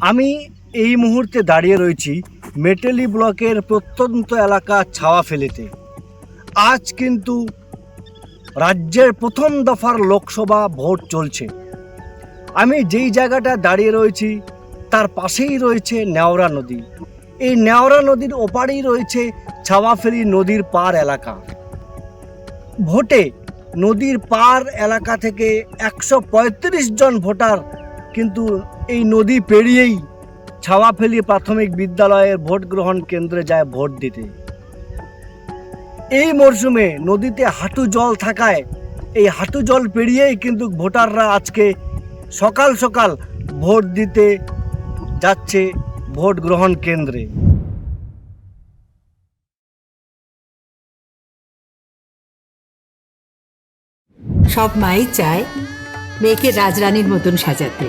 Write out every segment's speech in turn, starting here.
আমি এই মুহূর্তে দাঁড়িয়ে রয়েছি মেটেলি ব্লকের প্রত্যন্ত এলাকা ছাওয়াফেলিতে আজ কিন্তু রাজ্যের প্রথম দফার লোকসভা ভোট চলছে। আমি যেই জায়গাটা দাঁড়িয়ে রয়েছি, তার পাশেই রয়েছে নেওরা নদী। এই নেওরা নদীর ওপারেই রয়েছে ছাওয়াফেলি নদীর পার এলাকা। ভোটে নদীর পার এলাকা থেকে একশো পঁয়ত্রিশ জন ভোটার কিন্তু এই নদী পেরিয়েই ছাওয়াফেলি প্রাথমিক বিদ্যালয়ের ভোট গ্রহণ কেন্দ্রে যায় ভোট দিতে। এই মরশুমে নদীতে হাঁটু জল থাকায় এই হাঁটু জল পেরিয়েই কিন্তু ভোটাররা আজকে সকাল সকাল ভোট দিতে যাচ্ছে ভোট গ্রহণ কেন্দ্রে। সব মাই চায় মেয়েকে রাজরানীর মতন সাজাতে।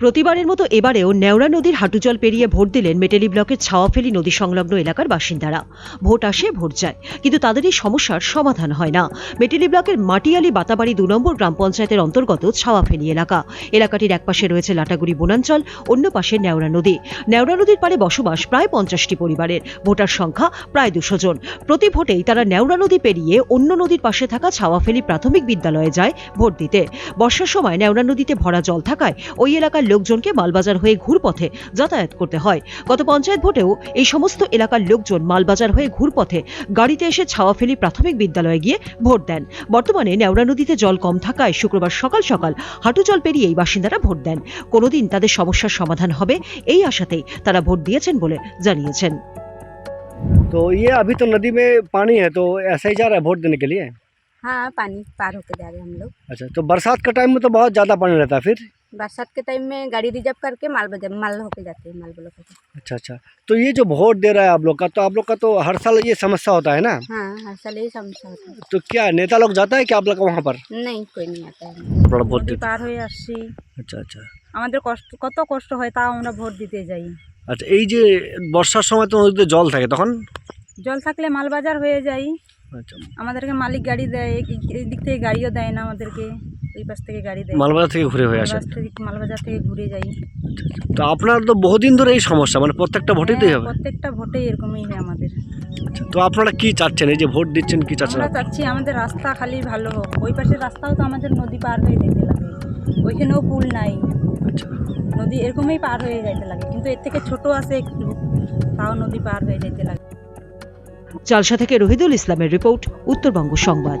প্রতিবারের মতো এবারেও নেওড়া নদীর হাঁটুজল পেরিয়ে ভোট দিলেন মেটেলি ব্লকের ছাওয়াফেলি নদী সংলগ্ন এলাকার বাসিন্দারা। ভোট আসে, ভোট যায়, কিন্তু তাদের এই সমস্যার সমাধান হয় না। মেটেলি ব্লকের মাটিয়ালি বাতাবাড়ি দু নম্বর গ্রাম পঞ্চায়েতের অন্তর্গত ছাওয়াফেলি এলাকা। এলাকাটির একপাশে রয়েছে লাটাগুড়ি বনাঞ্চল, অন্য পাশে নেওড়া নদী। নেওড়া নদীর পাড়ে বসবাস প্রায় পঞ্চাশটি পরিবারের। ভোটার সংখ্যা প্রায় দুশো জন। প্রতি ভোটেই তারা নেওড়া নদী পেরিয়ে অন্য নদীর পাশে থাকা ছাওয়াফেলি প্রাথমিক বিদ্যালয়ে যায় ভোট দিতে। বর্ষার সময় নেওড়া নদীতে ভরা জল থাকায় ওই এলাকার লোকজনকে মালবাজার হয়ে ঘুরপথে যাতায়াত করতে হয় গত পঞ্চায়েত ভোটেও এই সমস্ত এলাকার লোকজন মালবাজার হয়ে ঘুরপথে গাড়িতে এসে ছাওয়াফেলি প্রাথমিক বিদ্যালয়ে গিয়ে ভোট দেন বর্তমানে নেওড়া নদীতে জল কম থাকায় শুক্রবার সকাল সকাল হাঁটু জল পেরিয়েই বাসিন্দারা ভোট দেন কোনোদিন তাদের সমস্যার সমাধান হবে এই আশাতেই তারা ভোট দিয়েছেন বলে জানিয়েছেন तो ये अभी तो नदी में पानी है तो ऐसा ही जा रहा है वोट देने के लिए हाँ पानी पार होके जा रहे हैं हम लोग अच्छा तो बरसात का टाइम में तो बहुत ज़्यादा पानी रहता है फिर बरसात के टाइम में गाड़ी रिजर्व करके माल बजा माल होके जाते हैं माल ब्लॉक होके अच्छा अच्छा तो ये जो वोट दे रहा है आप लोग का तो आप लोग का तो हर साल ये समस्या होता है ना हाँ हर साल यही समस्या होता है तो क्या नेता लोग जाता है क्या आप लोग का वहाँ पर नहीं कोई नहीं आता है বড় ভোট নদী দিতে পার হয়ে আসছি আচ্ছা আচ্ছা আমাদের কষ্ট কত কষ্ট হয় তাও আমরা ভোট দিতে যাই আচ্ছা এই যে বর্ষার সময় তো নদীতে জল থাকে তখন জল থাকলে মালবাজার হয়ে যাই আচ্ছা আমাদেরকে মালিক গাড়ি দেয় এই- এই দিক থেকে গাড়িও দেয় না আমাদেরকে পাশ থেকে গাড়ি দেয়। মালবাজার থেকে ঘুরে হয়ে আসে। মালবাজার থেকে ঘুরে যাই। তো আপনার তো বহুদিন ধরে এই সমস্যা মানে প্রত্যেকটা ভোটেই তো হ্যাঁ, হবে প্রত্যেকটা ভোটেই এরকমই হয় আমাদের। আচ্ছা তো আপনারা কি চাচ্ছেন? এই যে ভোট দিচ্ছেন কি চাচ্ছেন? আমরা চাচ্ছি আমাদের রাস্তা খালি ভালো হোক। ওই পাশের রাস্তাও তো আমাদের নদী পার হয়ে যেতে লাগে। ওইখানেও পুল নাই। আচ্ছা। নদী এরকমই পার হয়ে যাইতে লাগে। কিন্তু এর থেকে ছোট আছে একটু তাও নদী পার হয়ে যেতে লাগে। চালসা থেকে রহিদুল ইসলামের রিপোর্ট উত্তরবঙ্গ সংবাদ।